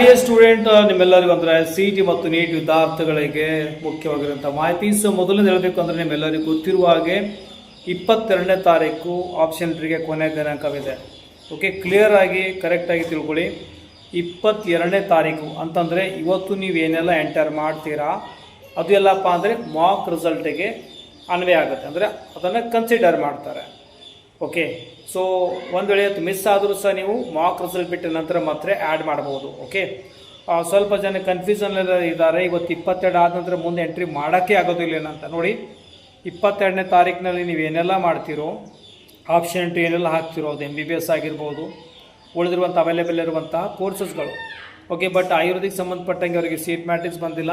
Dear student ನಿಮ್ಮೆಲ್ಲರಿಗೂ ಅಂದರೆ C T ಮತ್ತು ನೀಟ್ ವಿದ್ಯಾರ್ಥಿಗಳಿಗೆ ಮುಖ್ಯವಾಗಿರುವಂಥ ಮಾಹಿತಿ. ಸೊ ಮೊದಲನೇ ಹೇಳಬೇಕು ಅಂದರೆ ನಿಮ್ಮೆಲ್ಲರಿಗೂ ಗೊತ್ತಿರುವ ಹಾಗೆ ಇಪ್ಪತ್ತೆರಡನೇ ತಾರೀಕು ಆಪ್ಷನ್ ಟ್ರಿಗೆ ಕೊನೆಯ ದಿನಾಂಕವಿದೆ. ಓಕೆ ಕ್ಲಿಯರ್ ಆಗಿ ಕರೆಕ್ಟಾಗಿ ತಿಳ್ಕೊಳ್ಳಿ. ಇಪ್ಪತ್ತೆರಡನೇ ತಾರೀಕು ಅಂತಂದರೆ ಇವತ್ತು ನೀವು ಏನೆಲ್ಲ ಎಂಟರ್ ಮಾಡ್ತೀರಾ, ಅದು ಎಲ್ಲಪ್ಪ ಅಂದರೆ ಮಾಕ್ ರಿಸಲ್ಟಿಗೆ ಅನ್ವಯ ಆಗುತ್ತೆ. ಅಂದರೆ ಅದನ್ನು ಕನ್ಸಿಡರ್ ಮಾಡ್ತಾರೆ. ಓಕೆ ಸೊ ಒಂದು ವೇಳೆ ಅದು ಮಿಸ್ ಆದರೂ ಸಹ ನೀವು ಮಾಕ್ ರಿಸಲ್ಟ್ ಬಿಟ್ಟ ನಂತರ ಮಾತ್ರ ಆ್ಯಡ್ ಮಾಡ್ಬೋದು ಓಕೆ ಸ್ವಲ್ಪ ಜನ ಕನ್ಫ್ಯೂಷನ್ ಇದ್ದಾರೆ. ಇವತ್ತು ಇಪ್ಪತ್ತೆರಡು ಆದ ನಂತರ ಮುಂದೆ ಎಂಟ್ರಿ ಮಾಡೋಕ್ಕೆ ಆಗೋದಿಲ್ಲ ಅಂತ ನೋಡಿ. ಇಪ್ಪತ್ತೆರಡನೇ ತಾರೀಕಿನಲ್ಲಿ ನೀವು ಏನೆಲ್ಲ ಮಾಡ್ತೀರೋ ಆಪ್ಷನ್ ಎಂಟ್ರಿ ಏನೆಲ್ಲ ಹಾಕ್ತಿರೋ, ಅದು ಎಂ ಬಿ ಬಿ ಎಸ್ ಆಗಿರ್ಬೋದು ಉಳಿದಿರುವಂಥ ಅವೈಲೇಬಲ್ ಇರುವಂತಹ ಕೋರ್ಸಸ್ಗಳು ಓಕೆ ಬಟ್ ಆಯುರ್ವೇದಿಕ್ ಸಂಬಂಧಪಟ್ಟಂಗೆ ಅವರಿಗೆ ಸೀಟ್ ಮ್ಯಾಟ್ರಿಕ್ಸ್ ಬಂದಿಲ್ಲ.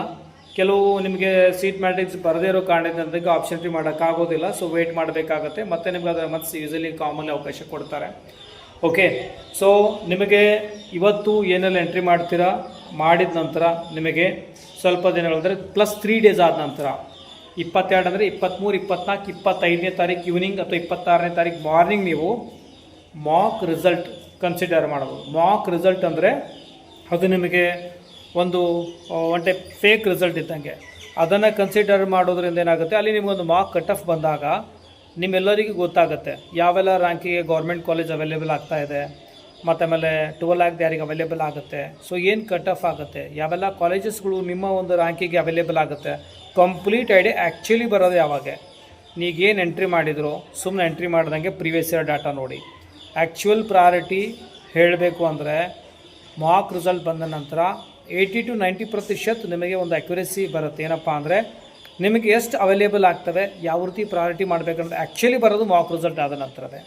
ಕೆಲವು ನಿಮಗೆ ಸೀಟ್ ಮ್ಯಾಟ್ರಿಕ್ಸ್ ಬರದೇ ಇರೋ ಕಾರಣದಿಂದ ಆಪ್ಷನ್ ಫ್ರೀ ಮಾಡೋಕ್ಕಾಗೋದಿಲ್ಲ ಸೊ ವೆಯ್ಟ್ ಮಾಡಬೇಕಾಗತ್ತೆ. ಮತ್ತು ನಿಮ್ಗೆ ಅದರ ಮತ್ತೆ ಯೂಸಲಿ ಕಾಮನ್ಲಿ ಅವಕಾಶ ಕೊಡ್ತಾರೆ. ಓಕೆ ಸೊ ನಿಮಗೆ ಇವತ್ತು ಏನೆಲ್ಲ ಎಂಟ್ರಿ ಮಾಡ್ತೀರಾ? ಮಾಡಿದ ನಂತರ ನಿಮಗೆ ಸ್ವಲ್ಪ ದಿನಗಳು ಅಂದರೆ ಪ್ಲಸ್ ತ್ರೀ ಡೇಸ್ ಆದ ನಂತರ, ಇಪ್ಪತ್ತೆರಡು ಅಂದರೆ ಇಪ್ಪತ್ತ್ಮೂರು ಇಪ್ಪತ್ನಾಲ್ಕು, ಇಪ್ಪತ್ತೈದನೇ ತಾರೀಕು ಈವ್ನಿಂಗ್ ಅಥವಾ ಇಪ್ಪತ್ತಾರನೇ ತಾರೀಕು ಮಾರ್ನಿಂಗ್ ನೀವು ಮಾಕ್ ರಿಸಲ್ಟ್ ಕನ್ಸಿಡರ್ ಮಾಡ್ಬೋದು. ಮಾಕ್ ರಿಸಲ್ಟ್ ಅಂದರೆ ಅದು ನಿಮಗೆ ಒಂದು ಒನ್ ಫೇಕ್ ರಿಸಲ್ಟ್ ಇದ್ದಂಗೆ. ಅದನ್ನು ಕನ್ಸಿಡರ್ ಮಾಡೋದ್ರಿಂದ ಏನಾಗುತ್ತೆ? ಅಲ್ಲಿ ನಿಮಗೊಂದು ಮಾರ್ಕ್ ಕಟ್ ಆಫ್ ಬಂದಾಗ ನಿಮ್ಮೆಲ್ಲರಿಗೂ ಗೊತ್ತಾಗುತ್ತೆ. ಯಾವೆಲ್ಲ ರ್ಯಾಂಕಿಗೆ ಗೌರ್ಮೆಂಟ್ ಕಾಲೇಜ್ ಅವೈಲೇಬಲ್ ಆಗ್ತಾ ಇದೆ, ಮತ್ತು ಆಮೇಲೆ ಟ್ವೆಲ್ ಲ್ಯಾಕ್ ಯಾರಿಗೆ ಅವೈಲೇಬಲ್ ಆಗುತ್ತೆ. ಸೊ ಏನು ಕಟ್ ಆಫ್ ಆಗುತ್ತೆ? ಯಾವೆಲ್ಲ ಕಾಲೇಜಸ್ಗಳು ನಿಮ್ಮ ಒಂದು ರ್ಯಾಂಕಿಗೆ ಅವೈಲೇಬಲ್ ಆಗುತ್ತೆ? ಕಂಪ್ಲೀಟ್ ಐಡಿಯಾ ಆ್ಯಕ್ಚುಲಿ ಬರೋದು ಯಾವಾಗ? ನೀಗೇನು ಎಂಟ್ರಿ ಮಾಡಿದ್ರು? ಸುಮ್ಮನೆ ಎಂಟ್ರಿ ಮಾಡ್ದಂಗೆ ಪ್ರೀವಿಯಸ್ ಇಯರ್ ಡಾಟಾ ನೋಡಿ. ಆ್ಯಕ್ಚುವಲ್ ಪ್ರಾರಿಟಿ ಹೇಳಬೇಕು ಅಂದರೆ ಮಾರ್ಕ್ ರಿಸಲ್ಟ್ ಬಂದ ನಂತರ ಏಯ್ಟಿ ಟು ನೈಂಟಿ ಪ್ರತಿಶತ ನಿಮಗೆ ಒಂದು ಅಕ್ಯುರೆಸಿ ಬರುತ್ತೆ. ಏನಪ್ಪ ಅಂದರೆ ನಿಮಗೆ ಎಷ್ಟು ಅವೈಲೇಬಲ್ ಆಗ್ತವೆ, ಯಾವ ರೀತಿ ಪ್ರಾಯೋರಿಟಿ ಮಾಡಬೇಕಂದ್ರೆ ಆ್ಯಕ್ಚುಲಿ ಬರೋದು ಮಾಕ್ ರಿಸಲ್ಟ್ ಆದ ನಂತರವೇ.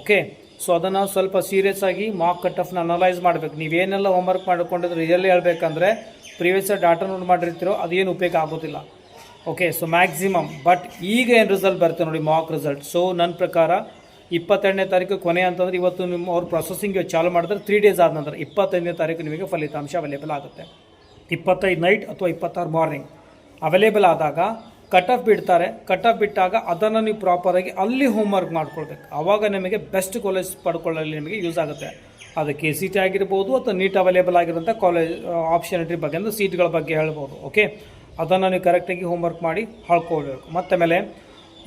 ಓಕೆ ಸೊ ಅದನ್ನು ಸ್ವಲ್ಪ ಸೀರಿಯಸ್ ಆಗಿ ಮಾಕ್ ಕಟ್ ಆಫ್ನ ಅನಲೈಸ್ ಮಾಡಬೇಕು. ನೀವೇನೆಲ್ಲ ಹೋಮ್ವರ್ಕ್ ಮಾಡ್ಕೊಂಡಿದ್ರೆ ರಿಯಲಿ ಹೇಳ್ಬೇಕಂದ್ರೆ ಪ್ರೀವಿಯಸ್ ಡಾಟಾ ನೋಡ್ ಮಾಡಿರ್ತೀರೋ, ಅದೇನು ಉಪಯೋಗ ಆಗೋದಿಲ್ಲ. ಓಕೆ ಸೊ ಮ್ಯಾಕ್ಸಿಮಮ್ ಬಟ್ ಈಗ ಏನು ರಿಸಲ್ಟ್ ಬರುತ್ತೆ ನೋಡಿ ಮಾಕ್ ರಿಸಲ್ಟ್ ಸೊ ನನ್ನ ಪ್ರಕಾರ ಇಪ್ಪತ್ತೆರಡನೇ ತಾರೀಕು ಕೊನೆ ಅಂತಂದ್ರೆ ಇವತ್ತು ನಿಮ್ಮ ಅವ್ರು ಪ್ರೊಸೆಸಿಂಗ್ ಚಾಲು ಮಾಡಿದ್ರೆ ತ್ರೀ ಡೇಸ್ ಆದ ನಂತರ ಇಪ್ಪತ್ತೈದನೇ ತಾರೀಕು ನಿಮಗೆ ಫಲಿತಾಂಶ ಅವೈಲೇಬಲ್ ಆಗುತ್ತೆ. ಇಪ್ಪತ್ತೈದು ನೈಟ್ ಅಥವಾ ಇಪ್ಪತ್ತಾರು ಮಾರ್ನಿಂಗ್ ಅವೈಲೇಬಲ್ ಆದಾಗ ಕಟ್ ಆಫ್ ಬಿಡ್ತಾರೆ. ಕಟ್ ಆಫ್ ಬಿಟ್ಟಾಗ ಅದನ್ನು ನೀವು ಪ್ರಾಪರಾಗಿ ಅಲ್ಲಿ ಹೋಮ್ವರ್ಕ್ ಮಾಡ್ಕೊಳ್ಬೇಕು. ಆವಾಗ ನಿಮಗೆ ಬೆಸ್ಟ್ ಕಾಲೇಜ್ ಪಡ್ಕೊಳ್ಳಲ್ಲಿ ನಿಮಗೆ ಯೂಸ್ ಆಗುತ್ತೆ. ಅದು ಕೆ ಸಿ ಟಿ ಆಗಿರ್ಬೋದು ಅಥವಾ ನೀಟ್ ಅವೈಲೇಬಲ್ ಆಗಿರೋಂಥ ಕಾಲೇಜ್ ಆಪ್ಷನಿಟಿ ಬಗ್ಗೆ ಅಂದರೆ ಸೀಟ್ಗಳ ಬಗ್ಗೆ ಹೇಳ್ಬೋದು. ಓಕೆ ಅದನ್ನು ನೀವು ಕರೆಕ್ಟಾಗಿ ಹೋಮ್ವರ್ಕ್ ಮಾಡಿ ಹಾಳ್ಕೊಳ್ಬೇಕು. ಮತ್ತೆ ಮೇಲೆ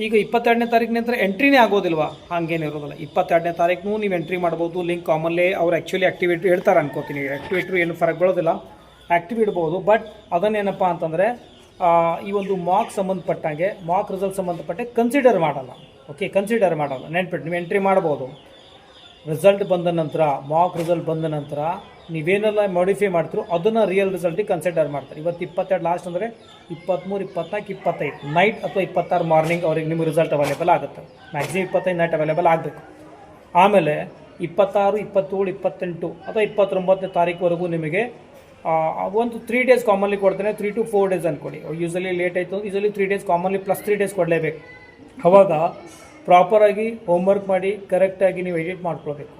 ಈಗ ಇಪ್ಪತ್ತೆರಡನೇ ತಾರೀಕು ನಂತರ ಎಂಟ್ರಿನೇ ಆಗೋದಿಲ್ವಾ? ಹಾಗೇನು ಇರೋದಿಲ್ಲ. ಇಪ್ಪತ್ತೆರಡನೇ ತಾರೀಕು ನೀವು ಎಂಟ್ರಿ ಮಾಡ್ಬೋದು. ಲಿಂಕ್ ಕಾಮನ್ಲಿ ಅವ್ರು ಆ್ಯಕ್ಚುಲಿ ಆ್ಯಕ್ಟಿವಿಟಿ ಇಡ್ತಾರೆ ಅನ್ಕೋತೀನಿ. ಆ್ಯಕ್ಟಿವಿಟಿ ಏನು ಫರಕ್ ಬೀಳೋದಿಲ್ಲ ಆ್ಯಕ್ಟಿವ್ ಇಡ್ಬೋದು. ಬಟ್ ಅದನ್ನೇನಪ್ಪ ಅಂತಂದರೆ ಈ ಒಂದು ಮಾರ್ಕ್ ಸಂಬಂಧಪಟ್ಟಂಗೆ ಮಾರ್ಕ್ ರಿಸಲ್ಟ್ ಸಂಬಂಧಪಟ್ಟೆ ಕನ್ಸಿಡರ್ ಮಾಡಲ್ಲ. ಓಕೆ ಕನ್ಸಿಡರ್ ಮಾಡಲ್ಲ. ನೆನ್ಪಿಟ್ಟು ನೀವು ಎಂಟ್ರಿ ಮಾಡ್ಬೋದು. ರಿಸಲ್ಟ್ ಬಂದ ನಂತರ ಮಾಕ್ ರಿಸಲ್ಟ್ ಬಂದ ನಂತರ ನೀವೇನೆಲ್ಲ ಮಾಡಿಫೈ ಮಾಡ್ತೀರೋ ಅದನ್ನು ರಿಯಲ್ ರಿಸಲ್ಟಿಗೆ ಕನ್ಸಿಡರ್ ಮಾಡ್ತಾರೆ. ಇವತ್ತು ಇಪ್ಪತ್ತೆರಡು ಲಾಸ್ಟ್ ಅಂದರೆ ಇಪ್ಪತ್ತ್ಮೂರು ಇಪ್ಪತ್ನಾಲ್ಕು, ಇಪ್ಪತ್ತೈದು. ನೈಟ್ ಅಥವಾ ಇಪ್ಪತ್ತಾರು ಮಾರ್ನಿಂಗ್ ಅವ್ರಿಗೆ ನಿಮಗೆ ರಿಸಲ್ಟ್ ಅವೈಲೇಬಲ್ ಆಗುತ್ತೆ. ಮ್ಯಾಕ್ಸಿಮಮ್ ಇಪ್ಪತ್ತೈದು ನೈಟ್ ಅವೈಲೇಬಲ್ ಆಗಬೇಕು. ಆಮೇಲೆ ಇಪ್ಪತ್ತಾರು, ಇಪ್ಪತ್ತೇಳು, ಇಪ್ಪತ್ತೆಂಟು ಅಥವಾ ಇಪ್ಪತ್ತೊಂಬತ್ತನೇ ತಾರೀಕುವರೆಗೂ ನಿಮಗೆ ಒಂದು ತ್ರೀ ಡೇಸ್ ಕಾಮನ್ಲಿ ಕೊಡ್ತೇನೆ ತ್ರೀ ಟು ಫೋರ್ ಡೇಸ್ ಅಂದ್ಕೊಡಿ ಯೂಸಲಿ ಲೇಟ್ ಆಯಿತು usually three days commonly plus three days ಕೊಡಲೇಬೇಕು. ಅವಾಗ ಪ್ರಾಪರಾಗಿ ಹೋಮ್ವರ್ಕ್ ಮಾಡಿ ಕರೆಕ್ಟಾಗಿ ನೀವು ಎಡಿಟ್ ಮಾಡ್ಕೊಳ್ಬೇಕು.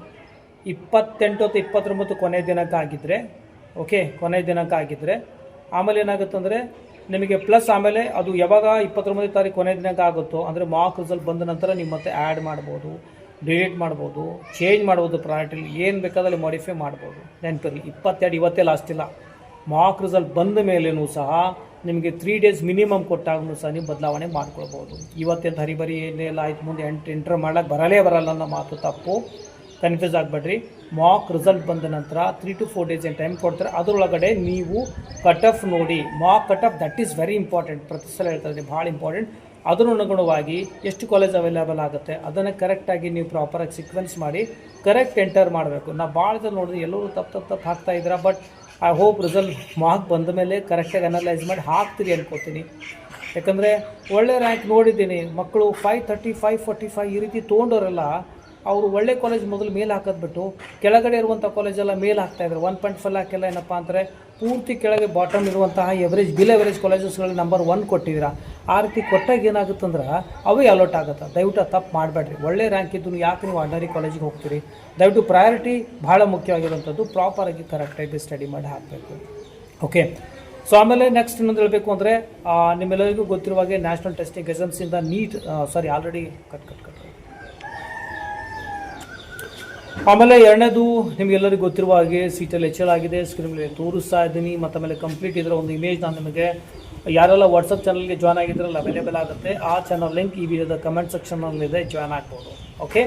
ಇಪ್ಪತ್ತೆಂಟು ಅಥವಾ ಇಪ್ಪತ್ತೊಂಬತ್ತು ಕೊನೆಯ ದಿನಾಂಕ ಆಗಿದ್ದರೆ ಓಕೆ ಕೊನೆಯ ದಿನಾಂಕ ಆಗಿದ್ದರೆ ಆಮೇಲೆ ಏನಾಗುತ್ತೆ ಅಂದರೆ ನಿಮಗೆ ಪ್ಲಸ್ ಆಮೇಲೆ ಅದು ಯಾವಾಗ ಇಪ್ಪತ್ತೊಂಬತ್ತು ತಾರೀಕು ಕೊನೆಯ ದಿನಾಂಕ ಆಗುತ್ತೋ, ಅಂದರೆ ಮಾರ್ಕ್ ರಿಸಲ್ಟ್ ಬಂದ ನಂತರ ನೀವು ಮತ್ತೆ ಆ್ಯಡ್ ಮಾಡ್ಬೋದು ಡಿಲೀಟ್ ಮಾಡ್ಬೋದು ಚೇಂಜ್ ಮಾಡ್ಬೋದು ಪ್ರಾಡಕ್ಟಲ್ಲಿ ಏನು ಬೇಕಾದಲ್ಲಿ ಮಾಡಿಫೈ ಮಾಡ್ಬೋದು. ನೆನಪಿರಲಿ, ಇಪ್ಪತ್ತೆರಡು ಇವತ್ತೇ ಲಾಸ್ಟ್ ಇಲ್ಲ. ಮಾರ್ಕ್ ರಿಸಲ್ಟ್ ಬಂದ ಮೇಲೇನೂ ಸಹ ನಿಮಗೆ ತ್ರೀ ಡೇಸ್ ಮಿನಿಮಮ್ ಕೊಟ್ಟಾಗೂ ಸಹ ನೀವು ಬದಲಾವಣೆ ಮಾಡ್ಕೊಳ್ಬೋದು. ಇವತ್ತೆಂತ ಹರಿಬರಿ ಏನೆಲ್ಲ ಆಯ್ತು, ಮುಂದೆ ಎಂಟು ಎಂಟ್ರ್ ಮಾಡೋಕ್ಕೆ ಬರಲೇ ಬರಲ್ಲ ಅನ್ನೋ ಮಾತು ತಪ್ಪು. ಕನ್ಫ್ಯೂಸ್ ಆಗಬೇಡ್ರಿ. ಮಾಕ್ ರಿಸಲ್ಟ್ ಬಂದ ನಂತರ ತ್ರೀ ಟು ಫೋರ್ ಡೇಸ್ ಏನು ಟೈಮ್ ಕೊಡ್ತಾರೆ, ಅದರೊಳಗಡೆ ನೀವು ಕಟ್ ಆಫ್ ನೋಡಿ mock cut off that is very important ಪ್ರತಿ ಸಲ ಹೇಳ್ತಾರೆ ಭಾಳ ಇಂಪಾರ್ಟೆಂಟ್ ಅದರ ಅನುಗುಣವಾಗಿ ಎಷ್ಟು ಕಾಲೇಜ್ ಅವೈಲೇಬಲ್ ಆಗುತ್ತೆ, ಅದನ್ನು ಕರೆಕ್ಟಾಗಿ ನೀವು ಪ್ರಾಪರಾಗಿ ಸೀಕ್ವೆನ್ಸ್ ಮಾಡಿ ಕರೆಕ್ಟ್ ಎಂಟರ್ ಮಾಡಬೇಕು. ನಾವು ಭಾಳ ಜನ ನೋಡಿದ್ರೆ ಎಲ್ಲರೂ ತಪ್ಪು ತಪ್ಪು ತಪ್ಪು ಹಾಕ್ತಾ ಇದ್ದೀರಾ but I hope result mark ಬಂದ ಮೇಲೆ ಕರೆಕ್ಟಾಗಿ ಅನಲೈಸ್ ಮಾಡಿ ಹಾಕ್ತೀರಿ ಅನ್ಕೋತೀನಿ. ಯಾಕಂದರೆ ಒಳ್ಳೆ ರ್ಯಾಂಕ್ ನೋಡಿದ್ದೀನಿ. ಮಕ್ಕಳು five thirty five forty five ಈ ರೀತಿ ತೊಗೊಂಡವರೆಲ್ಲ ಅವರು ಒಳ್ಳೆ ಕಾಲೇಜ್ ಮೊದಲು ಮೇಲೆ ಹಾಕೋದ್ಬಿಟ್ಟು ಕೆಳಗಡೆ ಇರುವಂಥ ಕಾಲೇಜೆಲ್ಲ ಮೇಲೆ ಹಾಕ್ತಾಯಿದ್ರು ಒನ್ ಪಾಯಿಂಟ್ ಫೈವ್ ಹಾಕೆಲ್ಲ ಏನಪ್ಪ ಅಂದರೆ ಪೂರ್ತಿ ಕೆಳಗೆ ಬಾಟಮ್ ಇರುವಂತಹ ಎವರೇಜ್ ಬಿಲ್ ಎವರೇಜ್ ಕಾಲೇಜಸ್ಗಳಲ್ಲಿ ನಂಬರ್ ಒನ್ ಕೊಟ್ಟಿದ್ದೀರಾ. ಆ ರೀತಿ ಕೊಟ್ಟಾಗ ಏನಾಗುತ್ತಂದ್ರೆ ಅವು ಅಲರ್ಟ್ ಆಗುತ್ತೆ. ದಯವಿಟ್ಟು ತಪ್ಪು ಮಾಡಬೇಡ್ರಿ. ಒಳ್ಳೆ ರ್ಯಾಂಕ್ ಇದ್ದು ಯಾಕೆ ನೀವು ಆರ್ಡರಿ ಕಾಲೇಜಿಗೆ ಹೋಗ್ತೀರಿ? ದಯವಿಟ್ಟು ಪ್ರಯಾರಿಟಿ ಭಾಳ ಮುಖ್ಯವಾಗಿರುವಂಥದ್ದು ಪ್ರಾಪರಾಗಿ ಕರೆಕ್ಟಾಗಿ ಸ್ಟಡಿ ಮಾಡಿ ಹಾಕಬೇಕು. ಓಕೆ ಸೊ ಆಮೇಲೆ ನೆಕ್ಸ್ಟ್ ಇನ್ನೊಂದು ಹೇಳಬೇಕು ಅಂದರೆ ನಿಮ್ಮೆಲ್ಲರಿಗೂ ಗೊತ್ತಿರುವಾಗೆ national testing ಎಕ್ಸಾಮ್ಸಿಂದ NEET sorry already cut cut cut ಆಮೇಲೆ ಎರಡನೇದು ನಿಮಗೆಲ್ಲರಿಗೂ ಗೊತ್ತಿರುವ ಹಾಗೆ ಸೀಟಲ್ಲಿ ಎಚ್ ಆಗಿದೆ ಸ್ಕ್ರೀನ್ ಮೇಲೆ ತೋರಿಸ್ತಾ ಇದ್ದೀನಿ. ಮತ್ತು ಆಮೇಲೆ ಕಂಪ್ಲೀಟ್ ಇದರ ಒಂದು ಇಮೇಜ್ ನಾನು ನಿಮಗೆ ಯಾರೆಲ್ಲ ವಾಟ್ಸಪ್ ಚಾನಲ್ಗೆ ಜಾಯ್ನ್ ಆಗಿದ್ರಲ್ಲ ಅವೈಲೇಬಲ್ ಆಗುತ್ತೆ. ಆ ಚಾನಲ್ ಲಿಂಕ್ ಈ ವಿಡಿಯೋದ ಕಮೆಂಟ್ ಸೆಕ್ಷನಲ್ಲಿದೆ ಜಾಯ್ನ್ ಆಗ್ಬೋದು. ಓಕೆ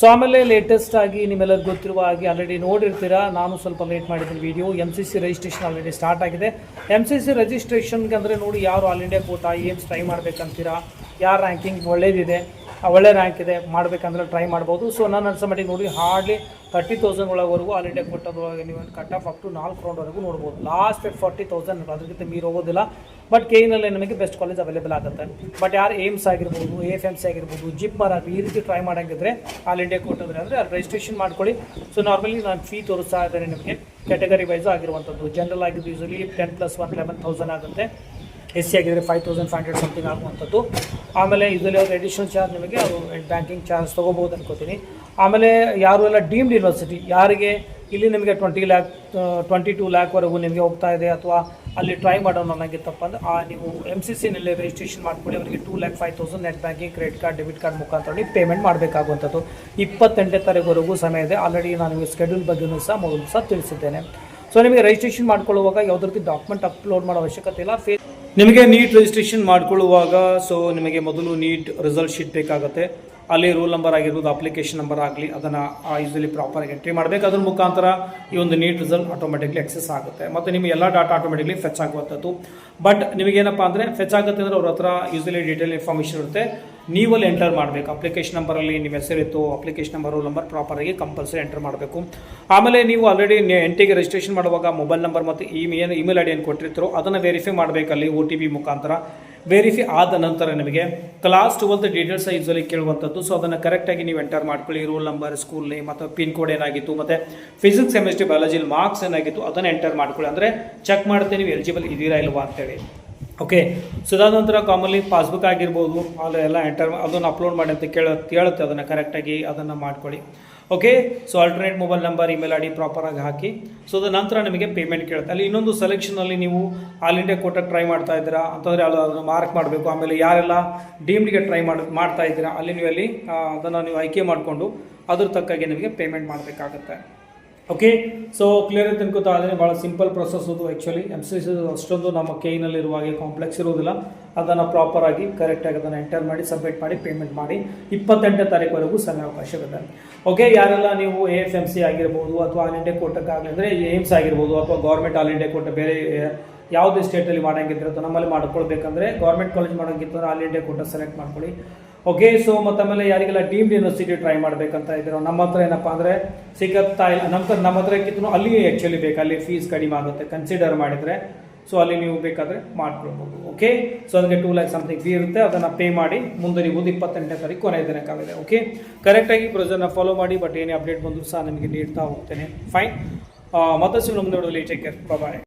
ಸೊ ಆಮೇಲೆ ಲೇಟೆಸ್ಟ್ ಆಗಿ ನಿಮ್ಮೆಲ್ಲರಿಗೂ ಗೊತ್ತಿರುವ ಹಾಗೆ ಆಲ್ರೆಡಿ ನೋಡಿರ್ತೀರಾ, ನಾನು ಸ್ವಲ್ಪ ಲೇಟ್ ಮಾಡಿದ್ದೀನಿ video M C C registration already start ಆಗಿದೆ. ಎಂ ಸಿ ಸಿ ರಿಜಿಸ್ಟ್ರೇಷನ್ಗೆ ಅಂದರೆ ನೋಡಿ ಯಾರು all India quota AIIMS try ಮಾಡ್ಬೇಕಂತೀರಾ, ಯಾರ ರ್ಯಾಂಕಿಂಗ್ ಒಳ್ಳೇದಿದೆ ಒಳ್ಳೆ ರ್ಯಾಂಕ್ ಇದೆ ಮಾಡಬೇಕಂದ್ರೆ ಟ್ರೈ ಮಾಡ್ಬೋದು. ಸೊ ನಾನು ಅನ್ಸೋ ಮಟ್ಟಿಗೆ ನೋಡಿ ಹಾರ್ಡ್ಲಿ ತರ್ಟಿ ತೌಸಂಡ್ ಒಳವರೆಗೂ ಆಲ್ ಇಂಡಿಯಾ ಕೊಟ್ಟದ್ರೊಳಗೆ ನೀವು ಕಟ್ ಆಫ್ ಅಪ್ ಟು ನಾಲ್ಕು ರೌಂಡ್ವರೆಗೂ ನೋಡ್ಬೋದು. ಲಾಸ್ಟ್ ಎಟ್ ಫಾರ್ಟಿ ತೌಸಂಡ್ ಅದಕ್ಕಿಂತ ಮೀರಿ ಹೋಗೋದಿಲ್ಲ. ಬಟ್ ಕೆ ನಮಗೆ ನಿಮಗೆ ಬೆಸ್ಟ್ ಕಾಲೇಜ್ ಅವೈಲೇಬಲ್ ಆಗುತ್ತೆ. ಬಟ್ ಯಾರು ಏಮ್ಸ್ ಆಗಿರ್ಬೋದು ಎ ಎಫ್ ಎಂ ಸಿ ಆಗಿರ್ಬೋದು ಜಿಪ್ ಆಗಿ ಈ ರೀತಿ ಟ್ರೈ ಮಾಡೋಂಗಿದ್ರೆ ಆಲ್ ಇಂಡಿಯಾ ಕೊಟ್ಟಿದ್ರೆ ಅಂದರೆ ಅಲ್ಲಿ ರಿಜಿಸ್ಟ್ರೇಷನ್ ಮಾಡ್ಕೊಳ್ಳಿ. ಸೊ ನಾರ್ಮಲಿ ನಾನು ಫೀ ತೋರಿಸ್ತಾ ಇದ್ದೇನೆ ನಿಮಗೆ ಕ್ಯಾಟಗರಿ ವೈಸು ಆಗಿರುವಂಥದ್ದು. ಜನರಲ್ ಆಗಿದ್ದು usually ten plus one eleven thousand ಆಗುತ್ತೆ. ಎಸ್ ಸಿ ಆಗಿದ್ದರೆ five thousand five hundred something ಆಗುವಂಥದ್ದು. ಆಮೇಲೆ ಇದರಲ್ಲಿ ಒಂದು ಎಡಿಷನಲ್ ಚಾರ್ಜ್ ನಿಮಗೆ ಅದು ಬ್ಯಾಂಕಿಂಗ್ ಚಾರ್ಜ್ ತೊಗೋಬೋದು ಅನ್ಕೋತೀನಿ. ಆಮೇಲೆ ಯಾರು ಎಲ್ಲ ಡೀಮ್ಡ್ ಯೂನಿವರ್ಸಿಟಿ ಯಾರಿಗೆ ಇಲ್ಲಿ ನಿಮಗೆ ಟ್ವೆಂಟಿ ಲ್ಯಾಕ್ ಟ್ವೆಂಟಿ ಟೂ ಲ್ಯಾಕ್ವರೆಗೂ ನಿಮಗೆ ಹೋಗ್ತಾ ಇದೆ ಅಥವಾ ಅಲ್ಲಿ ಟ್ರೈ ಮಾಡೋಣ ಅನ್ನಂಗಿತ್ತಪ್ಪ ಅಂದ್ರೆ ಆ ನೀವು ಎಂ ಸಿ ಸಿನಲ್ಲಿ ರಿಜಿಸ್ಟ್ರೇಷನ್ ಮಾಡ್ಕೊಳ್ಳಿ, ಅವರಿಗೆ two lakh five thousand net banking credit card debit card ಮುಖಾಂತರ ನೀವು ಪೇಮೆಂಟ್ ಮಾಡಬೇಕಾಗುವಂಥದ್ದು. ಇಪ್ಪತ್ತೆಂಟನೇ ತಾರೀಕುವರೆಗೂ ಸಮಯ ಇದೆ. ಆಲ್ರೆಡಿ ನಾನು ನಿಮಗೆ ಸ್ಕೆಡ್ಯೂಲ್ ಬಗ್ಗೆಯೂ ಸಹ ಮೊದಲು ಸಹ ತಿಳಿಸಿದ್ದೇನೆ. ಸೊ ನಿಮಗೆ ರಿಜಿಸ್ಟ್ರೇಷನ್ ಮಾಡ್ಕೊಳ್ಳುವಾಗ ಯಾವುದೇ ರೀತಿ ಡಾಕ್ಯುಮೆಂಟ್ ಅಪ್ಲೋಡ್ ಮಾಡೋ ಅವಶ್ಯಕತೆ ಇಲ್ಲ. ಫೇ ನಿಮಗೆ ನೀಟ್ ರಿಜಿಸ್ಟ್ರೇಷನ್ ಮಾಡ್ಕೊಳ್ಳುವಾಗ ಸೊ ನಿಮಗೆ ಮೊದಲು ನೀಟ್ ರಿಸಲ್ಟ್ ಶೀಟ್ ಬೇಕಾಗುತ್ತೆ. ಅಲ್ಲಿ ರೋಲ್ ನಂಬರ್ ಆಗಿರ್ಬೋದು ಅಪ್ಲಿಕೇಶನ್ ನಂಬರ್ ಆಗಲಿ, ಅದನ್ನು ಈಸಿಲಿ ಪ್ರಾಪರಾಗಿ ಎಂಟ್ರಿ ಮಾಡಬೇಕು. ಅದ್ರ ಮುಖಾಂತರ ಈ ಒಂದು ನೀಟ್ ರಿಸಲ್ಟ್ ಆಟೋಮೆಟಿಕ್ಲಿ ಎಕ್ಸೆಸ್ ಆಗುತ್ತೆ. ಮತ್ತು ನಿಮಗೆ ಎಲ್ಲ ಡಾಟಾ ಆಟೋಮೆಟಿಕ್ಲಿ ಫೆಚ್ ಆಗುವಂಥದ್ದು. ಬಟ್ ನಿಮಗೇನಪ್ಪ ಅಂದರೆ ಫೆಚ್ ಆಗುತ್ತೆ ಅಂದರೆ ಅವ್ರ ಹತ್ರ ಯೂಸಲಿ ಡೀಟೇಲ್ ಇನ್ಫಾರ್ಮೇಷನ್ ಇರುತ್ತೆ. ನೀವಲ್ಲಿ ಎಂಟರ್ ಮಾಡಬೇಕು. ಅಪ್ಲಿಕೇಶನ್ ನಂಬರಲ್ಲಿ ನಿಮ್ಮ ಹೆಸರಿತ್ತು ಅಪ್ಲಿಕೇಶನ್ ನಂಬರ್ ರೋಲ್ ನಂಬರ್ ಪ್ರಾಪರಾಗಿ ಕಂಪಲ್ಸರಿ ಎಂಟರ್ ಮಾಡಬೇಕು. ಆಮೇಲೆ ನೀವು ಆಲ್ರೆಡಿ ಎಂಟಿಗೆ ರಿಜಿಸ್ಟ್ರೇಷನ್ ಮಾಡುವಾಗ ಮೊಬೈಲ್ ನಂಬರ್ ಮತ್ತು ಇಮೇಲ್ ಇಮೇಲ್ ಐ ಏನು ಕೊಟ್ಟಿರ್ತಾರೋ, ಅದನ್ನು ವೆರಿಫೈ ಮಾಡಬೇಕಲ್ಲಿ ಒ ಟಿ ಪಿ ಮುಖಾಂತರ. ವೆರಿಫೈ ಆದ ನಂತರ ನಿಮಗೆ ಕ್ಲಾಸ್ ಟ್ವೆಲ್ತ್ ಡೀಟೇಲ್ಸ್ ಯೂಸಲಿ ಕೇಳುವಂಥದ್ದು. ಸೊ ಅದನ್ನು ಕರೆಕ್ಟಾಗಿ ನೀವು ಎಂಟರ್ ಮಾಡ್ಕೊಳ್ಳಿ. ರೋಲ್ ನಂಬರ್ ಸ್ಕೂಲ್ ನೇಮ್ ಅಥವಾ ಪಿನ್ ಕೋಡ್ ಏನಾಗಿತ್ತು ಮತ್ತು ಫಿಸಿಕ್ಸ್ ಕೆಮಿಸ್ಟ್ರಿ ಬಯಾಲಜಿಲಿ ಮಾರ್ಕ್ಸ್ ಏನಾಗಿತ್ತು ಅದನ್ನು ಎಂಟರ್ ಮಾಡ್ಕೊಳ್ಳಿ. ಅಂದರೆ ಚೆಕ್ ಮಾಡುತ್ತೆ ನೀವು ಎಲಿಜಿಬಲ್ ಇದ್ದೀರಾ ಇಲ್ವಾ ಅಂತೇಳಿ. ಓಕೆ ಸೊ ಅದಾದ ನಂತರ ಕಾಮನ್ಲಿ ಪಾಸ್ಬುಕ್ ಆಗಿರ್ಬೋದು. ಅದೆಲ್ಲ ಎಂಟರ್ ಅದನ್ನು ಅಪ್ಲೋಡ್ ಮಾಡಿ ಅಂತ ಕೇಳ ಕೇಳುತ್ತೆ. ಅದನ್ನು ಕರೆಕ್ಟಾಗಿ ಅದನ್ನು ಮಾಡ್ಕೊಳ್ಳಿ. Okay so alternate mobile number email I D ಪ್ರಾಪರಾಗಿ ಹಾಕಿ. ಸೊ ಅದ ನಂತರ ನಿಮಗೆ ಪೇಮೆಂಟ್ ಕೇಳುತ್ತೆ. ಅಲ್ಲಿ ಇನ್ನೊಂದು ಸೆಲೆಕ್ಷನಲ್ಲಿ ನೀವು ಆಲ್ ಇಂಡಿಯಾ ಕೋಟಕ್ಕೆ ಟ್ರೈ ಮಾಡ್ತಾ ಇದ್ದೀರಾ? ಅಂತಂದರೆ ಅದನ್ನು ಮಾರ್ಕ್ ಮಾಡಬೇಕು. ಆಮೇಲೆ ಯಾರೆಲ್ಲ ಡೀಮ್ಡ್ಗೆ ಟ್ರೈ ಮಾಡಿ, ಮಾಡ್ತಾ ಇದ್ದೀರಾ? ಅಲ್ಲಿ ನೀವು ಅಲ್ಲಿ ಅದನ್ನು ನೀವು ಆಯ್ಕೆ ಮಾಡಿಕೊಂಡು ಅದ್ರ ತಕ್ಕಾಗಿ ನಿಮಗೆ ಪೇಮೆಂಟ್ ಮಾಡಬೇಕಾಗತ್ತೆ. ಓಕೆ ಸೊ ಕ್ಲಿಯರ್ ಅಂತ ಅನ್ಕೋತಾ ಆದರೆ ಭಾಳ ಸಿಂಪಲ್ ಪ್ರೊಸೆಸ್ ಅದು ಆ್ಯಕ್ಚುಲಿ ಎಂ ಸಿ ಸಿ ಅಷ್ಟೊಂದು ನಮ್ಮ ಕೈನಲ್ಲಿರುವ ಹಾಗೆ ಕಾಂಪ್ಲೆಕ್ಸ್ ಇರೋದಿಲ್ಲ. ಅದನ್ನು ಪ್ರಾಪರಾಗಿ ಕರೆಕ್ಟಾಗಿ ಅದನ್ನು ಎಂಟರ್ ಮಾಡಿ ಸಬ್ಮಿಟ್ ಮಾಡಿ ಪೇಮೆಂಟ್ ಮಾಡಿ ಇಪ್ಪತ್ತೆಂಟನೇ ತಾರೀಕುವರೆಗೂ ಸಮಯ ಅವಕಾಶವಿದೆ ಓಕೆ ಯಾರೆಲ್ಲ ನೀವು ಎ ಎಫ್ ಎಂ ಸಿ ಆಗಿರ್ಬೋದು ಅಥವಾ ಆಲ್ ಇಂಡಿಯಾ ಕೋಟಕ್ಕಾಗಲಿ ಅಂದರೆ ಏಮ್ಸ್ ಆಗಿರ್ಬೋದು ಅಥವಾ ಗೌರ್ಮೆಂಟ್ ಆಲ್ ಇಂಡಿಯಾ ಕೋಟ ಬೇರೆ, ಯಾವುದೇ ಸ್ಟೇಟಲ್ಲಿ ಮಾಡೋಂಗಿದ್ರೆ ಅಥವಾ ನಮ್ಮಲ್ಲಿ ಮಾಡ್ಕೊಳ್ಬೇಕಂದ್ರೆ ಗೌರ್ಮೆಂಟ್ ಕಾಲೇಜ್ ಮಾಡೋಂಗಿತ್ತು ಅಂದರೆ ಆಲ್ ಇಂಡಿಯಾ ಕೋಟ ಸೆಲೆಕ್ಟ್ ಮಾಡ್ಕೊಳ್ಳಿ. ಓಕೆ ಸೊ ಮತ್ತು ಆಮೇಲೆ ಯಾರಿಗೆಲ್ಲ ಡೀಮ್ಡ್ ಯೂನಿವರ್ಸಿಟಿ ಟ್ರೈ ಮಾಡಬೇಕಂತ ಇದ್ದೀರೋ, ನಮ್ಮ ಹತ್ರ ಏನಪ್ಪ ಅಂದರೆ ಸಿಗತ್ತಾ ಇಲ್ಲ, ನಮ್ಮ ನಮ್ಮ ಹತ್ರ ಕಿತ್ತು ಅಲ್ಲಿ ಆ್ಯಕ್ಚುಲಿ ಬೇಕು, ಅಲ್ಲಿ ಫೀಸ್ ಕಡಿಮೆ ಆಗುತ್ತೆ ಕನ್ಸಿಡರ್ ಮಾಡಿದರೆ. ಸೊ ಅಲ್ಲಿ ನೀವು ಬೇಕಾದರೆ ಮಾಡ್ಕೊಳ್ಬೋದು ಓಕೆ ಸೊ ಅದಕ್ಕೆ ಟೂ ಲ್ಯಾಕ್ ಸಮಥಿಂಗ್ ಫೀ ಇರುತ್ತೆ, ಅದನ್ನು ಪೇ ಮಾಡಿ ಮುಂದುವರಿಬೋದು ಇಪ್ಪತ್ತೆಂಟನೇ ತಾರೀಕು ಕೊನೆ ದಿನಕ್ಕಾಗಿದೆ ಓಕೆ ಕರೆಕ್ಟಾಗಿ ಪ್ರೊಸೆಸ್ನ ಫಾಲೋ ಮಾಡಿ ಬಟ್ ಏನೇ ಅಪ್ಡೇಟ್ ಬಂದರೂ ಸಹ ನಿಮಗೆ ನೀಡ್ತಾ ಹೋಗ್ತೇನೆ. ಫೈನ್ ಮತ್ತಷ್ಟು ನಮ್ಮ ನೋಡುವಲ್ಲಿ ಕೇರ್ ಬಾಯ್